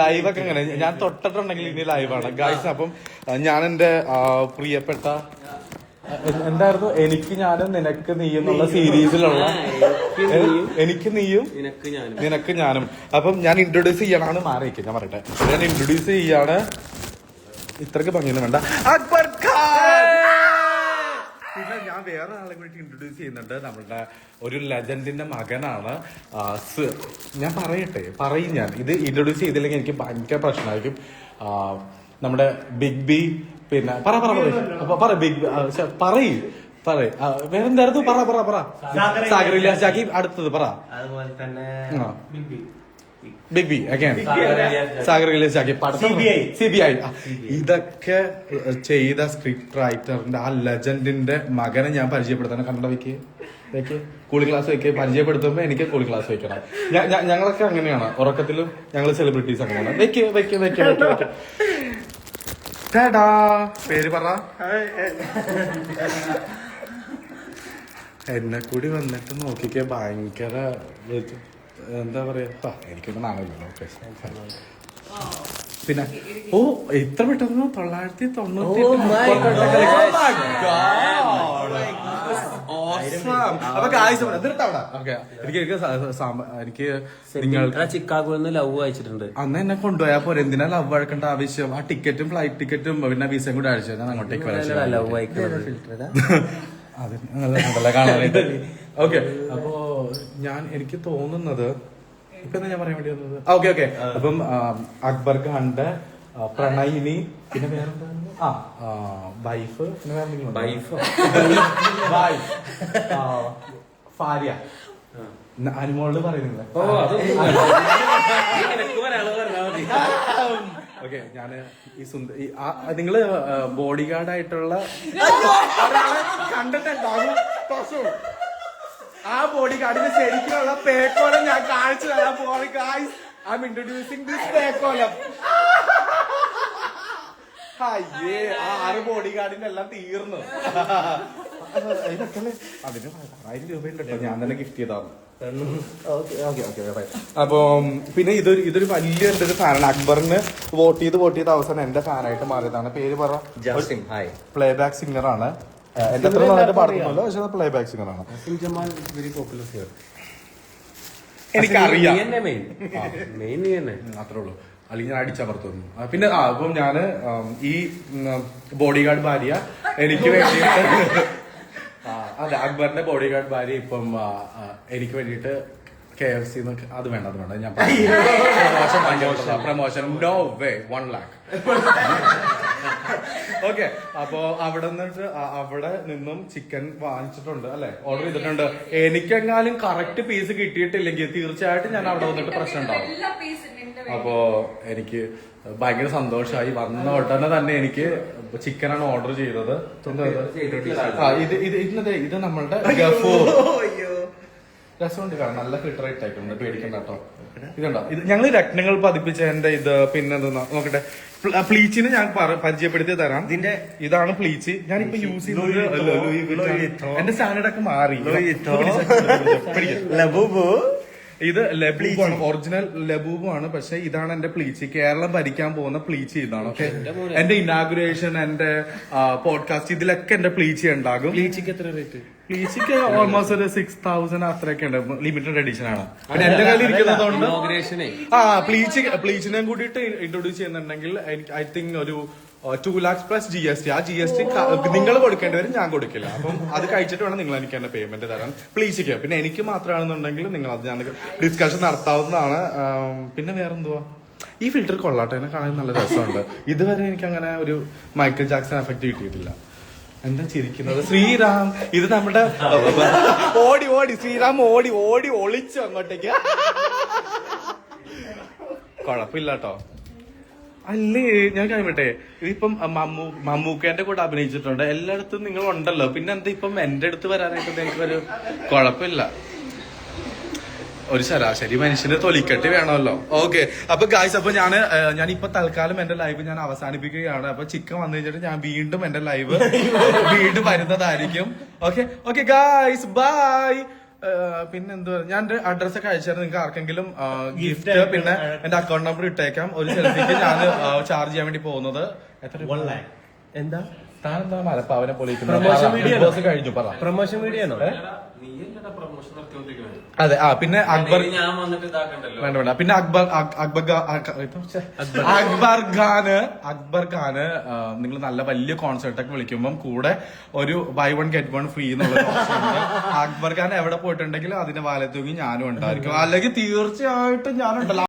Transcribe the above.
Live ഒക്കെ അങ്ങനെ ഞാൻ തൊട്ടിട്ടുണ്ടെങ്കിൽ ഇനി ലൈവാണ് ഗായ്സ് അപ്പം ഞാൻ എന്റെ പ്രിയപ്പെട്ട എന്തായിരുന്നു? എനിക്ക് ഞാനും നിനക്ക് നീ എന്നുള്ള സീരീസിലുള്ള എനിക്ക് നീയും. നിനക്ക് ഞാനും. അപ്പം ഞാൻ ഇൻട്രൊഡ്യൂസ് ചെയ്യണാണ് മാറിയിരിക്കും ഞാൻ പറയട്ടെ. ഞാൻ ഇൻട്രൊഡ്യൂസ് ചെയ്യാണ്. ഇത്രക്ക് ഭംഗിയൊന്നും വേണ്ട. അക്ബർ ഞാൻ വേറെ ആളെ കൂടി ഇൻട്രൊഡ്യൂസ് ചെയ്യുന്നുണ്ട്. നമ്മളുടെ ഒരു ലെജൻഡിന്റെ മകനാണ് സർ ഞാൻ പറയട്ടെ പറയും ഞാൻ. ഇത് ഇൻട്രൊഡ്യൂസ് ചെയ്തില്ലെങ്കിൽ എനിക്ക് ഭയങ്കര പ്രശ്നമായിരിക്കും. നമ്മുടെ ബിഗ് ബി പിന്നെ പറ പറ പറ ബിഗ് പറയും പറയ്. ആ, വേറെന്തായിരുന്നു? പറ പറ പറ. സാഗർ ഇല്ലാസ് ജാക്കി അടുത്തത് പറ. അതുപോലെ തന്നെ. Big B again Sagar alias Jacky C B I ഇതൊക്കെ ചെയ്ത സ്ക്രിപ്റ്റ് റൈറ്ററിന്റെ ആ ലെജൻഡിന്റെ മകനെ ഞാൻ പരിചയപ്പെടുത്തണം. കണ്ട വെക്ക്? വെക്ക്? കൂളി ക്ലാസ് വെക്ക് പരിചയപ്പെടുത്തുമ്പോ എനിക്ക് കൂളി ക്ലാസ് വെക്കണം. ഞങ്ങളൊക്കെ അങ്ങനെയാണ്. ഉറക്കത്തിലും ഞങ്ങൾ സെലിബ്രിറ്റീസ് അങ്ങനെയാണ്. വെക്ക് വെക്ക് വെക്ക് വെക്ക് പേര് പറ. എന്നെ കൂടി വന്നിട്ട് നോക്കിക്കേ ഭയങ്കര എന്താ പറയാ? എനിക്കൊന്നും നാണല്ലോ ഓക്കെ. പിന്നെ ഓ എത്ര പെട്ടെന്ന് തൊള്ളായിരത്തി തൊണ്ണൂറ്റി Oh എനിക്ക് എനിക്ക് സ- എനിക്ക് നിങ്ങൾ ചിക്കാഗോയിൽ നിന്ന് ലവ് വായിച്ചിട്ടുണ്ട് അന്ന് എന്നെ കൊണ്ടുപോയാ പോരെ? എന്തിനാ ലവ് അയക്കേണ്ട ആവശ്യം? ആ ടിക്കറ്റും ഫ്ലൈറ്റ് ടിക്കറ്റും പിന്നെ വിസയും കൂടെ അയച്ചു ഞാൻ അങ്ങോട്ടേക്ക് ലവ് അയക്കുന്നത് അത് നല്ല നല്ല കാണാനായിട്ട്. ഓക്കെ അപ്പോ ഞാൻ എനിക്ക് തോന്നുന്നത് ഇപ്പൊ എന്താ ഞാൻ പറയാൻ വേണ്ടി വന്നത്? Okay okay. അപ്പം അക്ബർ ഖാന്റെ പ്രണയിനി പിന്നെ വേറെന്തായിരുന്നു? ആ വൈഫ് പിന്നെ വേറെ എന്തെങ്കിലും വൈഫ്. ഭാര്യ അനുമോളോട് പറയുന്നില്ല? ഓക്കെ ഞാൻ ഈ സുന്ദ നിങ്ങൾ ബോഡി ഗാർഡ് ആയിട്ടുള്ള കണ്ടിട്ടുണ്ടാകും. ആ ബോഡി ഗാർഡിന് ശരിക്കുള്ള പേക്കോലം ഞാൻ കാണിച്ചു തരാൻ പോവാണ് guys I'm introducing this പേക്കോലം. അയ്യേ ആ ആറ് ബോഡി ഗാർഡിന്റെ എല്ലാം തീർന്നു. അതിന് ആയിരം രൂപയുണ്ട് ഞാൻ തന്നെ ഗിഫ്റ്റ് ഓക്കെ അപ്പം പിന്നെ ഇതൊരു ഇതൊരു വലിയ എന്റെ ഒരു ഫാനാണ് അക്ബറിന് വോട്ട് ചെയ്ത് വോട്ട് ചെയ്ത് അവസാനം എന്റെ ഫാനായിട്ട് മാറിയതാണ്. പേര് പറ. പ്ലേ ബാക്ക് സിംഗർ ആണ്. ആ, എന്റെ അത്ര നന്നായിട്ട് പാടുന്നില്ല പക്ഷെ പ്ലേ ബാക്ക് സിംഗർ ആണ്. Jasim Jamal very popular here എനിക്കറിയാം. മെയിൻ തന്നെ അത്രേ ഉള്ളൂ. അല്ലെങ്കിൽ ഞാൻ പിന്നെ ആ അപ്പം ഞാൻ ഈ ബോഡി ഗാർഡ് ഭാര്യ എനിക്ക് വേണ്ടിയിട്ട് ആ, അതെ അക്ബറിന്റെ ബോഡി ഗാർഡ് ഭാര്യ ഇപ്പം എനിക്ക് വേണ്ടിയിട്ട് കെ എഫ് സി അത് വേണ്ട അത് വേണ്ട. ഞാൻ promotion promotion no way one lakh okay അപ്പോ അവിടെ നിന്നിട്ട് അവിടെ നിന്നും ചിക്കൻ വാങ്ങിച്ചിട്ടുണ്ട് അല്ലെ? ഓർഡർ ചെയ്തിട്ടുണ്ട്. എനിക്കെങ്ങാനും കറക്റ്റ് പീസ് കിട്ടിയിട്ടില്ലെങ്കിൽ തീർച്ചയായിട്ടും ഞാൻ അവിടെ വന്നിട്ട് പ്രശ്നം ഉണ്ടാവും. അപ്പോ എനിക്ക് ഭയങ്കര സന്തോഷമായി വന്ന ഉടനെ തന്നെ എനിക്ക് ചിക്കനാണ് ഓർഡർ ചെയ്തത്. ഇത്? ഇത് ഇത് ഇന്നത് ഇത് നമ്മളുടെ ഗഫൂർ. രസമുണ്ട് കാണാൻ. നല്ല ഫിൽറ്റർ ഇട്ടേക്കുന്നുണ്ട് പേടിക്കണ്ട കേട്ടോ. ഇതുണ്ടോ? ഇത് ഞങ്ങൾ രത്നങ്ങൾ പതിപ്പിച്ച എന്റെ ഇത് പിന്നെ എന്തെന്നാ നോക്കട്ടെ. പ്ലീച്ചിന് ഞാൻ പരിചയപ്പെടുത്തി തരാം. ഇതിന്റെ ഇതാണ് പ്ലീച്ച്. ഞാനിപ്പോ യൂസ് ചെയ്യുന്നത്. എന്റെ സ്റ്റാൻഡേർഡ് ഒക്കെ മാറി. ഇത് ലബൂബു. ആണ് ഒറിജിനൽ ലബൂബു ആണ് പക്ഷെ ഇതാണ് എന്റെ പ്ലീച്ച്. കേരളം ഭരിക്കാൻ പോകുന്ന പ്ലീച്ച് ഇതാണ്. ഓക്കെ? എന്റെ ഇനാഗുറേഷൻ എന്റെ പോഡ്കാസ്റ്റ് ഇതിലൊക്കെ എന്റെ പ്ലീച്ച് ഉണ്ടാകും. പ്ലീച്ചിക്ക് എത്ര റേറ്റ് പ്ലീച്ചിക്ക് ഓൾമോസ്റ്റ് ഒരു സിക്സ് തൗസൻഡ് അത്രയൊക്കെ ഉണ്ട്. ലിമിറ്റഡ് എഡിഷൻ ആണ്. പിന്നെ എന്റെ കയ്യിൽ ഇരിക്കുന്നതുകൊണ്ട് ആ പ്ലീച്ച് പ്ലീച്ചിനെ കൂട്ടിയിട്ട് ഇൻട്രൊഡ്യൂസ് ചെയ്യുന്നുണ്ടെങ്കിൽ എനിക്ക് ഐ തിങ്ക് ഒരു two lakhs plus G S T ആ ജി എസ് ടി നിങ്ങൾ കൊടുക്കേണ്ടി വരും ഞാൻ കൊടുക്കില്ല. അപ്പം അത് കഴിച്ചിട്ട് വേണം നിങ്ങൾ എനിക്ക് എന്റെ പേയ്മെന്റ് തരാൻ. പ്ലീച്ചിക്ക് പിന്നെ എനിക്ക് മാത്രമാണെന്നുണ്ടെങ്കിൽ നിങ്ങൾ അത് ഞാൻ ഡിസ്കഷൻ നടത്താവുന്നതാണ്. പിന്നെ പിന്നെ വേറെന്തുവാ? ഈ ഫിൽറ്റർ കൊള്ളാട്ടെ. എന്നെ കാണാൻ നല്ല രസമുണ്ട്. ഇതുവരെ എനിക്ക് അങ്ങനെ ഒരു മൈക്കിൾ ജാക്സൺ എഫക്ട് കിട്ടിയിട്ടില്ല. എന്താ ചിരിക്കുന്നത്? ശ്രീറാം ഇത് നമ്മുടെ ഓടി ഓടി ശ്രീറാം ഓടി ഓടി ഒളിച്ചു അങ്ങോട്ടേക്ക്. കൊഴപ്പില്ല കേട്ടോ അല്ലേ ഞാൻ കഴിയട്ടെ ഇതിപ്പം മമ്മൂ മമ്മൂക്കേന്റെ കൂടെ അഭിനയിച്ചിട്ടുണ്ട്. എല്ലായിടത്തും നിങ്ങൾ ഉണ്ടല്ലോ പിന്നെ എന്താ ഇപ്പം എന്റെ അടുത്ത് വരാനായിട്ട് എനിക്കൊരു കുഴപ്പമില്ല. ഒരു ശരാശരി മനുഷ്യന് തൊലിക്കെട്ടി വേണമല്ലോ. ഓക്കെ അപ്പൊ ഗായ്സ് അപ്പൊ ഞാൻ ഞാൻ ഇപ്പൊ തൽക്കാലം എന്റെ ലൈവ് ഞാൻ അവസാനിപ്പിക്കുകയാണ്. അപ്പൊ ചിക്കൻ വന്നു കഴിഞ്ഞിട്ട് ഞാൻ വീണ്ടും എന്റെ ലൈവ് വീണ്ടും വരുന്നതായിരിക്കും. ഓക്കെ ഓക്കെ ഗായ്സ് ബൈ പിന്നെ എന്തുവാ ഞാൻ എന്റെ അഡ്രസ് ഒക്കെ അയച്ചാൽ നിങ്ങൾക്ക് ആർക്കെങ്കിലും ഗിഫ്റ്റ് പിന്നെ എന്റെ അക്കൗണ്ട് നമ്പർ ഇട്ടേക്കാം. ഒരു സെൽഫിക്ക് ഞാൻ ചാർജ് ചെയ്യാൻ വേണ്ടി പോകുന്നത്. എത്ര വൺ ലാക്ക് എന്താ? മലപ്പാവനെ പറ, video കഴിഞ്ഞു പറ. പ്രൊമോഷൻ വീഡിയോ ആണോ? പ്രൊമോഷൻ അതെ ആ പിന്നെ അക്ബർ വേണ്ട വേണ്ട. പിന്നെ അക്ബർ അക്- അക്ബർ. അക്ബർ. ഖാന് അക്ബർ ഖാന് നിങ്ങൾ നല്ല വലിയ കോൺസേർട്ട് ഒക്കെ വിളിക്കുമ്പോൾ കൂടെ ഒരു buy one get one free എന്നുള്ള ഓപ്ഷൻ അക്ബർ ഖാൻ എവിടെ പോയിട്ടുണ്ടെങ്കിലും അതിന്റെ വാലത്തൂങ്ങി ഞാനും ഉണ്ടായിരിക്കും. അല്ലെങ്കിൽ തീർച്ചയായിട്ടും ഞാനുണ്ടല്ലോ.